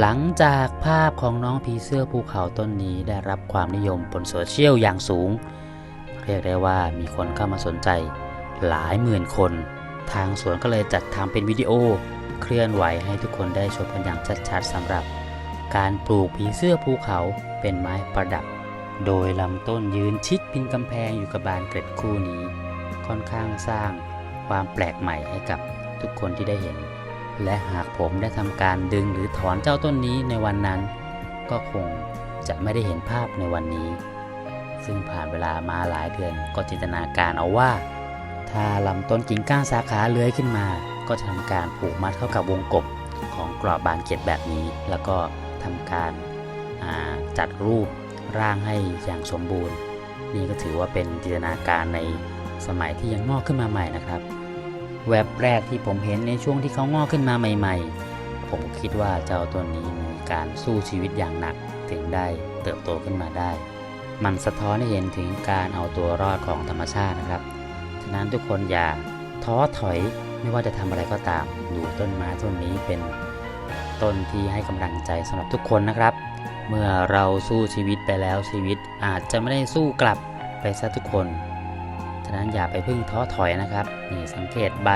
หลังจากภาพของน้องผีเสื้อภูเขาต้นนี้ได้รับความนิยมบนโซเชียลอย่างสูง เรียกได้ว่ามีคนเข้ามาสนใจ หลายหมื่นคน ทางสวนก็เลยจัดทำเป็นวิดีโอ เคลื่อนไหวให้ทุกคนได้ชมกันอย่างชัดๆสำหรับ การปลูกผีเสื้อภูเขาเป็นไม้ประดับ โดยลำต้นยืนชิดพิงกำแพงอยู่กับบานเกร็ดคู่นี้ ค่อนข้างสร้างความแปลกใหม่ให้กับทุกคนที่ได้เห็น และหากผมได้ทำการดึงหรือถอนเจ้าต้นนี้ในวันนั้น ก็คงจะไม่ได้เห็นภาพในวันนี้ ซึ่งผ่านเวลามาหลายเดือนก็จินตนาการเอาว่า ถ้าลำต้นกิ่งก้านสาขาเลื้อยขึ้นมา ก็จะทำการผูกมัดเข้ากับวงกบของกรอบบานเกล็ดแบบนี้ แล้วก็ทำการาจัดรูปร่างให้อย่างสมบูรณ์ นี่ก็ถือว่าเป็นจินตนาการในสมัยที่ยังงอกขึ้นมาใหม่นะครับ แวบแรกที่ผมเห็นในช่วงที่เขางอกขึ้นมาใหม่ ๆ ผมคิดว่าเจ้าตัวนี้มีการสู้ชีวิตอย่างหนักถึงได้เติบโตขึ้นมาได้ มันสะท้อนให้เห็นถึงการเอาตัวรอดของธรรมชาตินะครับ ฉะนั้นทุกคนอย่าท้อถอยไม่ว่าจะทำอะไรก็ตาม ดูต้นไม้ต้นนี้เป็นต้นที่ให้กำลังใจสำหรับทุกคนนะครับ เมื่อเราสู้ชีวิตไปแล้วชีวิตอาจจะไม่ได้สู้กลับไปซะทุกคน นั้นอย่าไปพึ่งท้อถอยนะครับนี่สังเกตใบ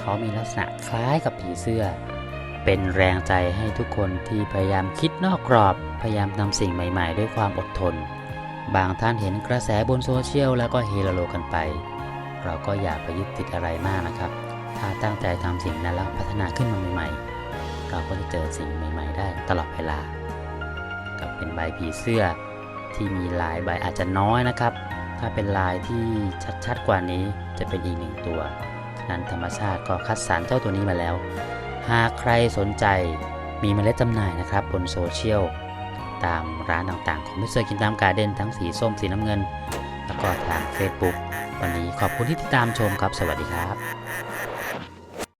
เขามีลักษณะคล้ายกับผีเสื้อ เป็นแรงใจให้ทุกคนที่พยายามคิดนอกกรอบ พยายามทำสิ่งใหม่ ๆ ด้วยความอดทน บางท่านเห็นกระแสบนโซเชียลแล้วก็เฮโลโลกันไป เราก็อย่าไปยึดติดอะไรมากนะครับ ถ้าตั้งใจทำสิ่งนั้นแล้วพัฒนาขึ้นมาใหม่ ๆ เราก็จะเจอสิ่งใหม่ ๆ ได้ตลอดเวลา กับเป็นใบผีเสื้อที่มีลายใบอาจจะน้อยนะครับ ถ้าเป็นลายที่ชัดๆกว่านี้จะเป็นอีกหนึ่งตัว นั้นธรรมชาติก็คัดสรรเจ้าตัวนี้มาแล้ว หากใครสนใจมีเมล็ดจำหน่ายนะครับบนโซเชียลตามร้านต่างๆ ของมิสเตอร์กินตามการ์เด้นทั้งสีส้มสีน้ำเงิน แล้วก็ทาง Facebook วันนี้ขอบคุณที่ติดตามชมครับ สวัสดีครับ